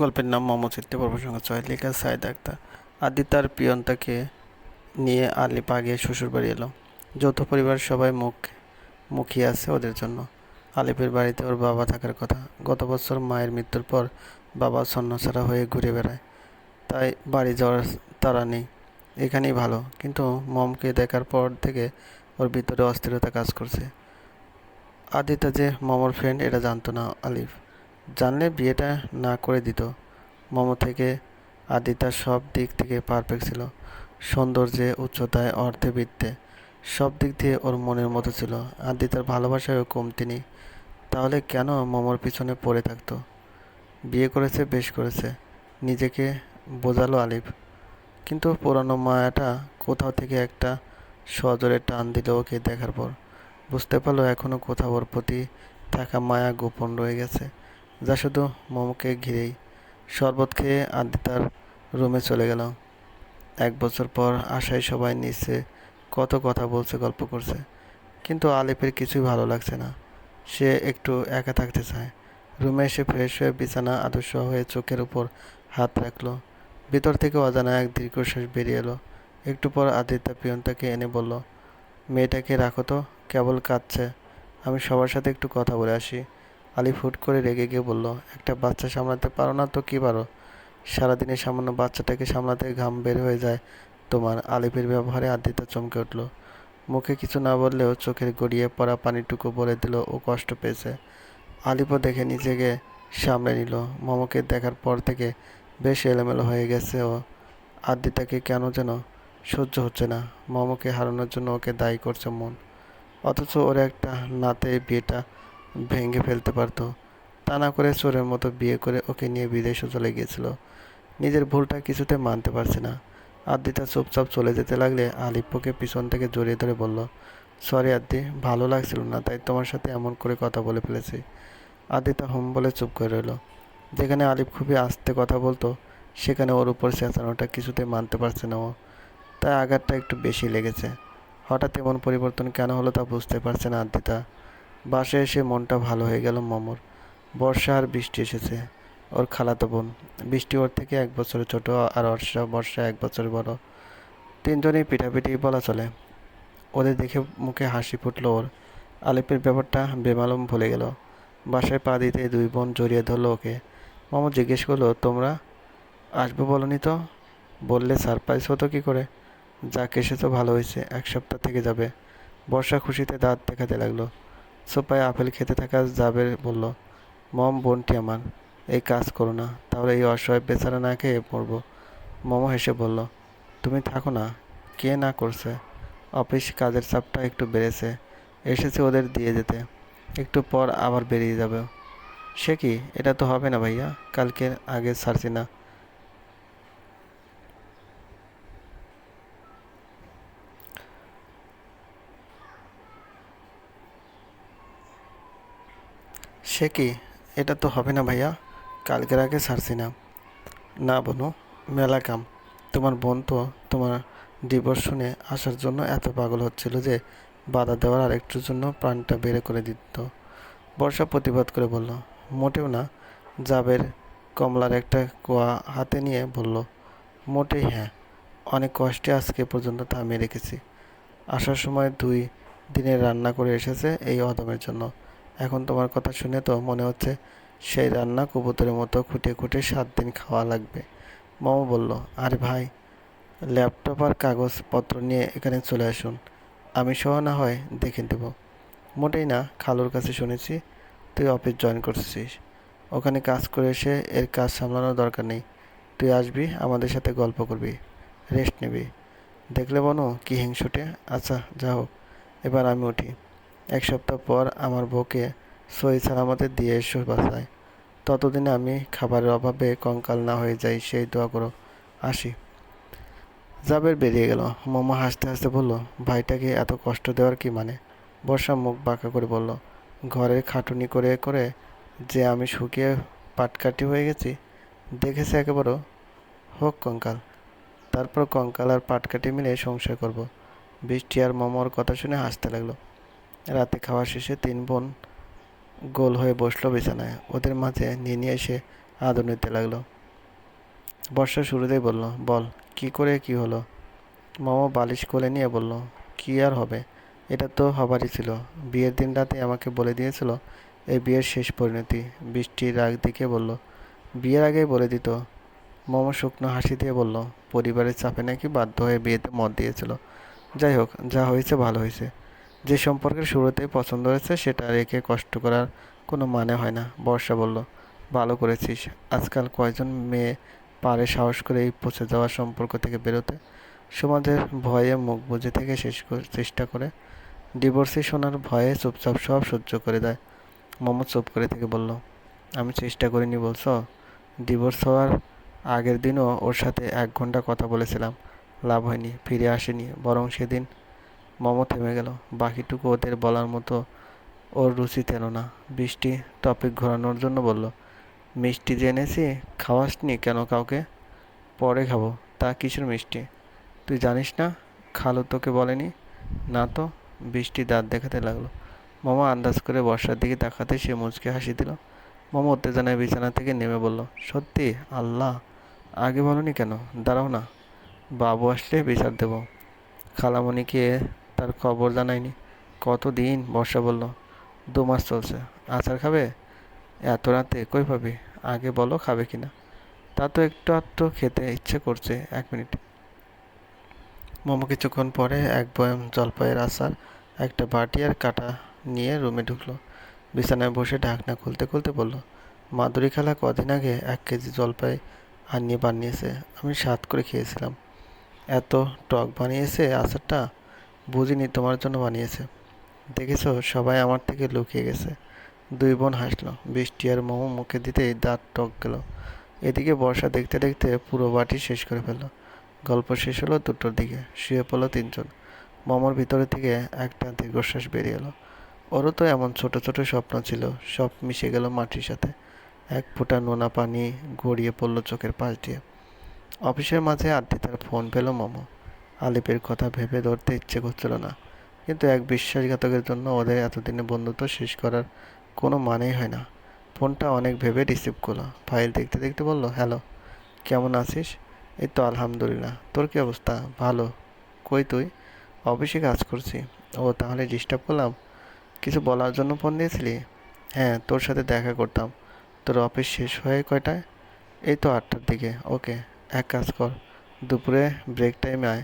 গল্পের নাম মম চিত্তে প্রসঙ্গ ছয় লেখা সাইদ আক্তার। আদি তার পিয়নতাকে নিয়ে আলিপ আগে শ্বশুরবাড়ি এলো। যৌথ পরিবার সবাই মুখ মুখিয়ে আছে ওদের জন্য। আলিপের বাড়িতে ওর বাবা থাকার কথা। গত বছর মায়ের মৃত্যুর পর বাবা ছন্নছাড়া হয়ে ঘুরে বেড়ায়। তাই বাড়ি যাওয়ার তারা নেই। এখানেই ভালো। কিন্তু মমকে দেখার পর থেকে ওর ভিতরে অস্থিরতা কাজ করছে। আদিতা যে মমর ফ্রেন্ড এটা জানতো না আলিফ। জানলে বিয়েটা না করে দিত। মমো থেকে আদিতা সব দিক থেকে পারফেক্ট ছিল। সৌন্দর্যে, উচ্চতায়, অর্থে বৃত্তে সব দিক দিয়ে ওর মনের মতো ছিল। আদিতার ভালোবাসায়ও কমতি নেই। তাহলে কেন মমর পিছনে পড়ে থাকতো? বিয়ে করেছে, বেশ করেছে। নিজেকে বোঝালো আলিফ। কিন্তু পুরানো মায়াটা কোথাও থেকে একটা সজোরে টান দিল ওকে দেখার পর। বুঝতে পারল এখনও কোথাও ওর প্রতি থাকা মায়া গোপন রয়ে গেছে। যা শুধু মোমোকে ঘিরেই শরবত খেয়ে আদিতার রুমে চলে গেল। এক বছর পর আশায় সবাই নিচে কত কথা বলছে, গল্প করছে, কিন্তু আলিপের কিছুই ভালো লাগছে না। সে একটু একা থাকতে চায়। রুমে এসে ফ্রেশ হয়ে বিছানা আদর্শ হয়ে চোখের উপর হাত রাখল। ভিতর থেকে অজানা এক দীর্ঘশ্বাস বেরিয়ে এলো। একটু পর আদিত্য পিয়নটাকে এনে বলল, মেয়েটাকে রাখো তো, কেবল কাঁদছে। আমি সবার সাথে একটু কথা বলে আসি। আলি ফুট করে রেগে গিয়ে বলল, একটা বাচ্চা সামলাতে পারো না তো কী পারো? সারাদিনে সামান্য বাচ্চাটাকে সামলাতে ঘাম বের হয়ে যায়। তোমার আলিফের ব্যবহারে আদিত্য চমকে উঠল। মুখে কিছু না বললেও চোখের গড়িয়ে পড়া পানিটুকু বলে দিল ও কষ্ট পেয়েছে। আলিপও দেখে নিজেকে সামলে নিল। মমকে দেখার পর থেকে বেশ এলোমেলো হয়ে গেছে ও। আদিতাকে কেন যেন সহ্য হচ্ছে না। মমকে হারানোর জন্য ওকে দায়ী করছে মন। অথচ ওর একটা নাতে বিয়েটা ভেঙে ফেলতে পারতো। তা না করে চোরের মতো বিয়ে করে ওকে নিয়ে বিদেশে চলে গিয়েছিল। নিজের ভুলটা কিছুতে মানতে পারছে না। আদ্দিতা চুপচাপ চলে যেতে লাগলে আলিপ্পকে পিছন থেকে জড়িয়ে ধরে বলল, সরি আদ্দি ভালো লাগছিল না, তাই তোমার সাথে এমন করে কথা বলে ফেলেছি। আদিতা হোম বলে চুপ করে রইল। যেখানে আলিপ খুবই আস্তে কথা বলতো, সেখানে ওর উপর চেঁচানোটা কিছুতে মানতে পারছে না ও। তাই আঘাতটা একটু বেশি লেগেছে। হঠাৎ এমন পরিবর্তন কেন হলো তা বুঝতে পারছে না আদিতা বাসায় এসে মনটা ভালো হয়ে গেল মমর। বর্ষা আর বৃষ্টি এসেছে। ওর খালাতো বোন। বৃষ্টি ওর থেকে এক বছরের ছোট আর অর্ষা বর্ষা এক বছর বড়। তিনজনেই পিঠাপিঠি বলা চলে। ওদের দেখে মুখে হাসি ফুটলো ওর। আলিপের ব্যাপারটা বেমালুম ভুলে গেল। বাসায় পা দিতে দুই বোন জড়িয়ে ধরলো ওকে। মামা জিজ্ঞেস করল, তোমরা আসবে বলনি তো? বললে সারপ্রাইজ হতো কি করে? যাক এসেছ ভালো হয়েছে। এক সপ্তাহ থেকে যাবে। বর্ষা খুশিতে দাঁত দেখাতে লাগল। সোপায় আপেল খেতে থাকা যাবে বলল, মম, বোনটি আমার, এই কাজ করো না, তাহলে এই অসহায় বেচারা না খেয়ে পড়ব মম হেসে বলল, তুমি থাকো না, কে না করছে? অফিস কাজের চাপটা একটু বেড়েছে, এসেছে ওদের দিয়ে যেতে, একটু পর আবার বেরিয়ে যাবে। সে কি? এটা তো হবে না ভাইয়া, কালকে আগে ছাড়ছি না। সে কি? এটা তো হবে না ভাইয়া। কালকের আগে ছাড়ছি না। না বোনো, মেলা কাম। তোমার বোন তো তোমার ডিভোর্স শুনে আসার জন্য এত পাগল হচ্ছিল যে বাধা দেওয়ার আরেকটুর জন্য প্রাণটা বেড়ে করে দিত। বর্ষা প্রতিবাদ করে বলল, মোটেও না। জাবের কমলার একটা কোয়া হাতে নিয়ে বলল, মোটেই হ্যাঁ। অনেক কষ্টে আজকে পর্যন্ত থামিয়ে রেখেছি। আসার সময় দুই দিনের রান্না করে এসেছে এই অদমের জন্য। এখন তোমার কথা শুনে তো মনে হচ্ছে সেই রান্না কবুতরের মতো খুঁটে খুঁটে সাত দিন খাওয়া লাগবে। মামা বলল, আরে ভাই, ল্যাপটপ আর কাগজপত্র নিয়ে এখানে চলে আসুন। আমি সহ না হয় দেখে দেব মোটেই না, খালুর কাছে শুনেছি তুই অফিস জয়েন করছিস। ওখানে কাজ করে এসে এর কাজ সামলানোর দরকার নেই। তুই আসবি, আমাদের সাথে গল্প করবি রেস্ট নিবি। দেখলে বনো, কি হিংসুটে? আচ্ছা যা হোক, এবার আমি উঠি। এক সপ্তাহ পর আমার বউকে সই সালামতে দিয়ে এসো বাসায়। ততদিনে আমি খাবারের অভাবে কঙ্কাল না হয়ে যাই, সেই দোয়া করো। আসি। জাবের বেরিয়ে গেল। মামা হাসতে হাসতে বলল, ভাইটাকে এত কষ্ট দেওয়ার কি মানে? বর্ষা মুখ বাঁকা করে বলল, ঘরের খাটুনি করে করে যে আমি শুকিয়ে পাটকাটি হয়ে গেছি, দেখেছে একেবারে হোক কঙ্কাল। তারপর কঙ্কাল আর পাটকাটি মিলে সংসার করব। বৃষ্টি আর মামার কথা শুনে হাসতে লাগল। রাতে খাওয়া শেষে তিন বোন গোল হয়ে বসল বিছানায়। ওদের মাঝে নিয়ে নিয়ে এসে আদর নিতে লাগল। বর্ষা শুরুতেই বলল, বল, কি করে কি হলো? মামা বালিশ কোলে নিয়ে বলল, কি আর হবে? এটা তো হবারই ছিল। বিয়ের দিন রাতে আমাকে বলে দিয়েছিল, এই বিয়ের শেষ পরিণতি। বৃষ্টির রাগ দিকে বলল, বিয়ের আগেই বলে দিত। মম শুকনো হাসি দিয়ে বলল, পরিবারের চাপে নাকি বাধ্য হয়ে বিয়েতে মত দিয়েছিল। যাই হোক, যা হয়েছে ভালো হয়েছে। যে সম্পর্কের শুরুতেই পছন্দ হয়েছে, সেটা রেখে কষ্ট করার কোনো মানে হয় না। বর্ষা বলল, ভালো করেছিস। আজকাল কয়জন মেয়ে পারে সাহস করে এই পচে যাওয়া সম্পর্ক থেকে বেরোতে? সমাজের ভয়ে মুখ বুঝে থেকে শেষ চেষ্টা করে ডিভোর্সি শোনার ভয়ে চুপচাপ সব সহ্য করে দেয়। মোহাম্মদ চুপ করে থেকে বলল, আমি চেষ্টা করিনি বলছো? ডিভোর্স হওয়ার আগের দিনও ওর সাথে এক ঘণ্টা কথা বলেছিলাম। লাভ হয়নি, ফিরে আসেনি। বরং সেদিন মমো থেমে গেল। বাকিটুকু ওদের বলার মতো ওর রুচি তেল না। বৃষ্টি টপিক ঘোরানোর জন্য বলল, মিষ্টি যে এনেছি, খাওয়াসনি কেন কাউকে? পরে খাব, তা কিসের মিষ্টি? তুই জানিস না, খালু তোকে বলেনি? না তো। বৃষ্টি দাঁত দেখাতে লাগল। মামা আন্দাজ করে বর্ষার দিকে তাকাতে সে মুচকে হাসি দিল। মামা উত্তেজনায় বিছানা থেকে নেমে বলল, সত্যি, আল্লাহ, আগে বলনি কেন? দাঁড়াও না। বাবু আসলে বিচার দেব। খালামণিকে তার খবর জানায়নি। কতদিন বর্ষা বলল? দু মাস চলছে। আচার খাবে? এত রাতে কই পাবি? আগে বলো খাবে কিনা। তা তো একটু আধটু খেতে ইচ্ছে করছে, এক মিনিট। মোমো কিছুক্ষণ পরে এক বয়াম জলপাইয়ের আচার, একটা বাটি আর কাটা নিয়ে রুমে ঢুকলো। বিছানায় বসে ঢাকনা খুলতে খুলতে বলল, মাদুরি খালা কদিন আগে এক কেজি জলপাই আনিয়ে বানিয়েছে। আমি স্বাদ করে খেয়েছিলাম। এত টক বানিয়েছে আচারটা? বুঝিনি তোমার জন্য বানিয়েছে। দেখেছ, সবাই আমার থেকে লুকিয়ে গেছে। দুই বোন হাসলো। বৃষ্টি আর মোমো মুখে দিতেই দাঁত টক গেল। এদিকে বর্ষা দেখতে দেখতে পুরো বাটি শেষ করে ফেলল। গল্প শেষ হলো দুটোর দিকে। শুয়ে পড়ল তিনজন। মোমোর ভিতরে থেকে একটা দীর্ঘশ্বাস বেরিয়ে এলো। ওরও তো এমন ছোট ছোট স্বপ্ন ছিল। সব মিশে গেল মাটির সাথে। এক ফোঁটা নোনা পানি গড়িয়ে পড়ল চোখের পাশ দিয়ে। অফিসের মাঝে আড্ডি ফোন পেল মোমো। আলিপের কথা ভেবে ধরতে ইচ্ছে করছিল না। কিন্তু এক বিশ্বাসঘাতকের জন্য ওদের এতদিনে বন্ধুত্ব শেষ করার কোনো মানেই হয় না। ফোনটা অনেক ভেবে রিসিভ করল। ফাইল দেখতে দেখতে বলল, হ্যালো, কেমন আছিস? এই তো আলহামদুলিল্লাহ। তোর কী অবস্থা? ভালো। কই তুই? অফিসে কাজ করছি। ও, তাহলে ডিস্টার্ব করলাম? কিছু বলার জন্য ফোন দিয়েছিলি? হ্যাঁ তোর সাথে দেখা করতাম। তোর অফিস শেষ হয়ে কয়টায়? এই তো আটটার দিকে। ওকে, এক কাজ কর। দুপুরে ব্রেক টাইমে আয়।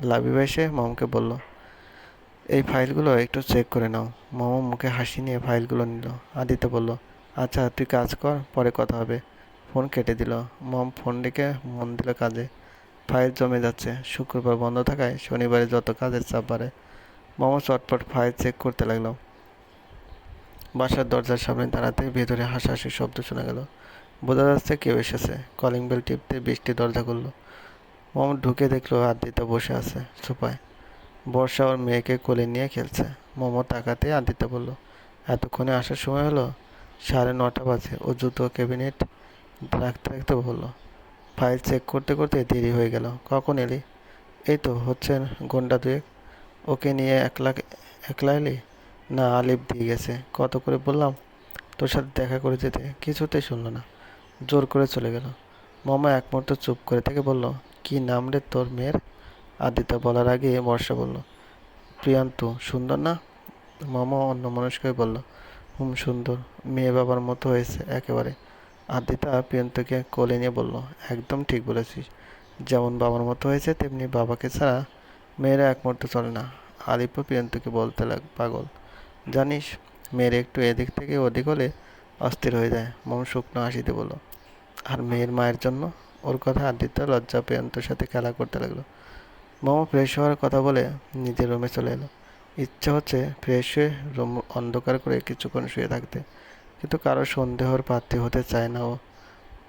লাবিবা এসে মমকে বলল, এই ফাইলগুলো একটু চেক করে নাও। মামা মুখে হাসি নিয়ে ফাইলগুলো নিল। আদিত্য বলল আচ্ছা তুই কাজ কর, পরে কথা হবে। ফোন কেটে দিল। মম ফোন রেখে মন দিল কাজে। ফাইল জমে যাচ্ছে। শুক্রবার বন্ধ থাকায় শনিবারে যত কাজের চাপ বাড়ে, মামা চটপট ফাইল চেক করতে লাগল। বাসার দরজার সামনে দাঁড়াতে ভেতরে হাসাহাসির শব্দ শোনা গেল। বোঝা যাচ্ছে কেউ এসেছে। কলিং বেল টিপতে বৃষ্টি দরজা খুললো। মোহাম্মদ ঢুকে দেখল আদিত্য বসে আছে সোফায়। বর্ষা ওর মেয়েকে কোলে নিয়ে খেলছে। মোমো তাকাতে আদিত্য বলল, এতক্ষণে আসার সময় হলো? সাড়ে নটা বাজে। ও জুতো ক্যাবিনেট রাখতে রাখতে বলল, ফাইল চেক করতে করতে দেরি হয়ে গেল। কখন এলি? এই তো, হচ্ছে ঘণ্টা দুয়েক। ওকে নিয়ে একলা একলা এলি? না, আলিফ দিয়ে গেছে। কত করে বললাম? তোর সাথে দেখা করে যেতে কিছুতেই শুনলো না। জোর করে চলে গেল। মামা এক মুহূর্ত চুপ করে থেকে বলল কি নাম রে তোর মেয়ের? আদিত্য বলার আগে বর্ষা বলল, প্রিয়ান্তু, সুন্দর না? মামা অন্য মানুষকে বলল, হুম, সুন্দর। মেয়ে বাবার মতো হয়েছে একেবারে। আদিতা প্রিয়ন্তকে কোলে নিয়ে বলল, একদম ঠিক বলেছিস। যেমন বাবার মতো হয়েছে, তেমনি বাবাকে ছাড়া মেয়েরা এক চলে না। আলিপও প্রিয়ন্তকে বলতে লাগ, পাগল। জানিস, মেয়ের একটু এদিক থেকে ওদিক হলে অস্থির হয়ে যায়। মম শুকনো হাসিতে বলল, আর মেয়ের মায়ের জন্য? ওর কথা আদিত্য লজ্জা প্রিয়ন্তর সাথে খেলা করতে লাগল। মোমো ফ্রেশ হওয়ার কথা বলে নিজের রুমে চলে এলো। ইচ্ছা হচ্ছে ফ্রেশ হয়ে রুম অন্ধকার করে কিছুক্ষণ শুয়ে থাকতে। কিন্তু কারও সন্দেহর পাত্রী হতে চায় না ও।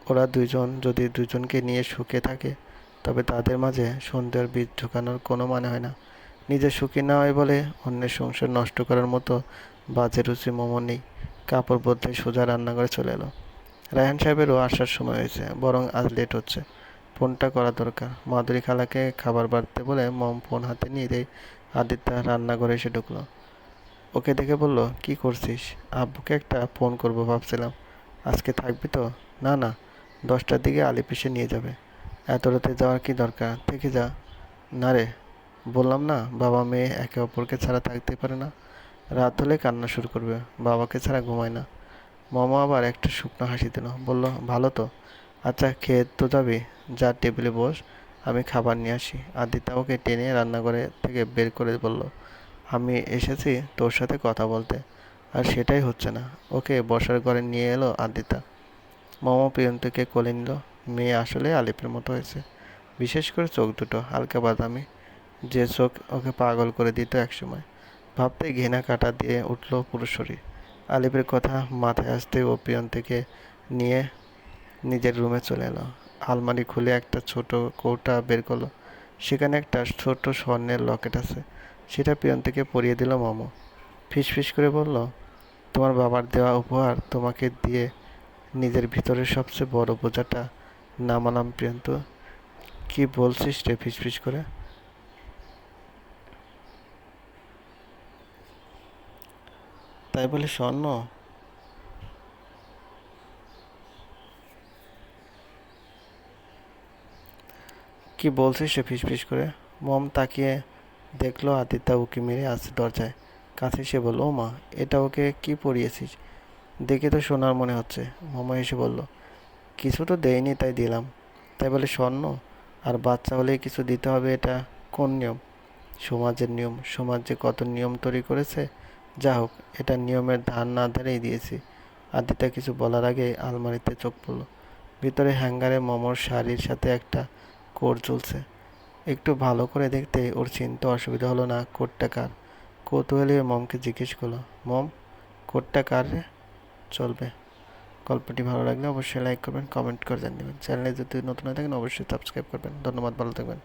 ওরা দুজন যদি দুজনকে নিয়ে সুখে থাকে, তবে তাদের মাঝে সন্দেহের বীজ ঢুকানোর কোনো মানে হয় না। নিজে সুখী না হয় বলে অন্যের সংসার নষ্ট করার মতো বাজে রুচি মোমো নেই। কাপড় বদলে সোজা রান্নাঘরে চলে এলো। রায়হান সাহেবেরও আসার সময় হয়েছে, বরং আজ লেট হচ্ছে। ফোনটা করা দরকার। মাধুরী খালাকে খাবার বাড়তে বলে মম ফোন হাতে নিয়ে দেয় আদিত্য রান্নাঘরে এসে ঢুকলো। ওকে দেখে বলল, কি করছিস? আব্বুকে একটা ফোন করব ভাবছিলাম। আজকে থাকবি তো? না না, দশটার দিকে আলিপ এসে নিয়ে যাবে। এত রাতে যাওয়ার কি দরকার? থেকে যা। না রে, বললাম না, বাবা মেয়ে একে অপরকে ছাড়া থাকতে পারে না। রাত হলে কান্না শুরু করবে। বাবাকে ছাড়া ঘুমায় না। মামা আবার একটা শুকনো হাসি দিল। বলল, ভালো তো। আচ্ছা খেয়ে তো যাবি? যা, টেবিলে বস। আমি খাবার নিয়ে আসি। আদিতা ওকে টেনে রান্নাঘরে থেকে বের করে বলল, আমি এসেছি তোর সাথে কথা বলতে। আর সেটাই হচ্ছে না। ওকে বসার ঘরে নিয়ে এলো আদিতা। মামা প্রিয়ন্তকে কোলে নিল। মেয়ে আসলে আলিপের মতো হয়েছে। বিশেষ করে চোখ দুটো, হালকা বাদামি। যে চোখ ওকে পাগল করে দিত একসময়। ভাবতে ঘৃণা কাটা দিয়ে উঠল পুরো শরীর। আলিপের কথা মাথায় আসতে ও পিয়ন প্রিয়ন্তকে নিয়ে নিজের রুমে চলে এলো। আলমারি খুলে একটা ছোট কৌটা বের করল। সেখানে একটা ছোট স্বর্ণের লকেট আছে। সেটা পিয়ন প্রিয়ন্তকে পরিয়ে দিল মামু। ফিসফিস করে বলল, তোমার বাবার দেওয়া উপহার তোমাকে দিয়ে নিজের ভিতরের সবচেয়ে বড় বোঝাটা নামালাম প্রিয়ন্ত কি বলছিস রে ফিসফিস করে? তাই বলে স্বর্ণ? কি বলছিস সে ফিসফিস করে? মম তাকিয়ে দেখল আদিত্যা উকি মেরে আসছে দরজায়। কাছে এসে বলল ও মা এটা ওকে কি পরিয়েছিস? দেখে তো সোনার মনে হচ্ছে। মামা এসে বলল, কিছু তো দেয়নি তাই দিলাম। তাই বলে স্বর্ণ? আর বাচ্চা হলেই কিছু দিতে হবে, এটা কোন নিয়ম? সমাজের নিয়ম। সমাজ যে কত নিয়ম তৈরি করেছে যা হোক এটা নিয়মের ধার না ধারেই দিয়েছি। আদিতা কিছু বলার আগে আলমারিতে চোখ পড়ল। ভিতরে হ্যাঙ্গারে মমর শাড়ির সাথে একটা কোট ঝুলছে একটু ভালো করে দেখতে ওর চিন্তা অসুবিধা হলো না, কোটটা কার? কৌতূহলী মমকে জিজ্ঞেস করল, মম, কোটটা কার রে? চলবে। গল্পটি ভালো লাগলে অবশ্যই লাইক করবেন কমেন্ট করে জানিয়ে দেবেন। চ্যানেলে যদি নতুন হয়ে থাকেন, অবশ্যই সাবস্ক্রাইব করবেন। ধন্যবাদ, ভালো থাকবেন।